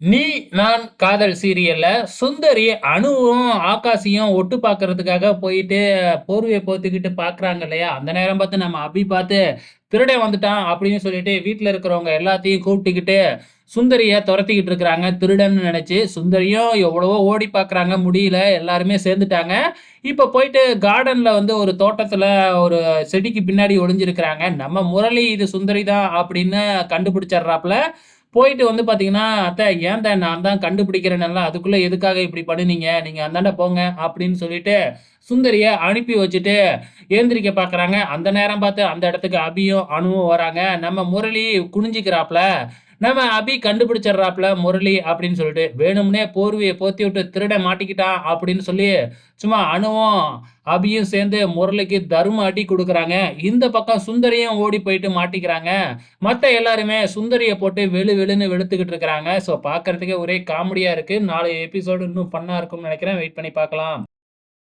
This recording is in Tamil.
நீ நான் காதல் சீரியல்ல சுந்தரி அணுவும் ஆகாசியும் ஒட்டு பார்க்கறதுக்காக போயிட்டு போர்வையை போத்துக்கிட்டு பார்க்குறாங்க இல்லையா? அந்த நேரம் பார்த்து நம்ம அபி பார்த்து திருடன் வந்துட்டான் அப்படின்னு சொல்லிட்டு வீட்டில் இருக்கிறவங்க எல்லாத்தையும் கூப்பிட்டுக்கிட்டு சுந்தரியை துரத்திக்கிட்டு இருக்கிறாங்க. திருடன்னு நினைச்சு சுந்தரியும் எவ்வளவோ ஓடி பார்க்குறாங்க. முடியல எல்லாருமே சேர்ந்துட்டாங்க. இப்போ போயிட்டு கார்டன்ல வந்து ஒரு தோட்டத்துல ஒரு செடிக்கு பின்னாடி ஒளிஞ்சிருக்கிறாங்க. நம்ம முரளி இது சுந்தரி தான் அப்படின்னு கண்டுபிடிச்சிடுறாப்புல. போயிட்டு வந்து பார்த்தீங்கன்னா, அத்தை ஏன்டா நான் தான் கண்டுபிடிக்கிறேனல்ல, அதுக்குள்ளே எதுக்காக இப்படி பண்ணுனீங்க? நீங்கள் அந்தாண்ட போங்க" அப்படின்னு சொல்லிட்டு சுந்தரியை அனுப்பி வச்சுட்டு ஏந்திரிக்க பார்க்குறாங்க. அந்த நேரம் பார்த்து அந்த இடத்துக்கு அபியும், அணுவும் வராங்க. நம்ம முரளி குனிஞ்சிக்கிறாப்புல நம்ம அபி கண்டுபிடிச்சிடுறாப்புல முரளி அப்படின்னு சொல்லிட்டு. வேணும்னே போர்வியை போத்தி விட்டு திருட மாட்டிக்கிட்டான் அப்படின்னு சொல்லி, சும்மா அணுவும் அபியும் சேர்ந்து முரளிக்கு தரும அடி கொடுக்குறாங்க இந்த பக்கம் சுந்தரியும் ஓடி போயிட்டு மாட்டிக்கிறாங்க. மற்ற எல்லாருமே சுந்தரியை போட்டு வெளு வெளுன்னு வெளுத்துக்கிட்டு இருக்கிறாங்க. ஸோ பார்க்கறதுக்கே ஒரே காமெடியாக இருக்குது நாலு எபிசோடு இன்னும் பண்ணா இருக்கும்னு நினைக்கிறேன் வெயிட் பண்ணி பார்க்கலாம்.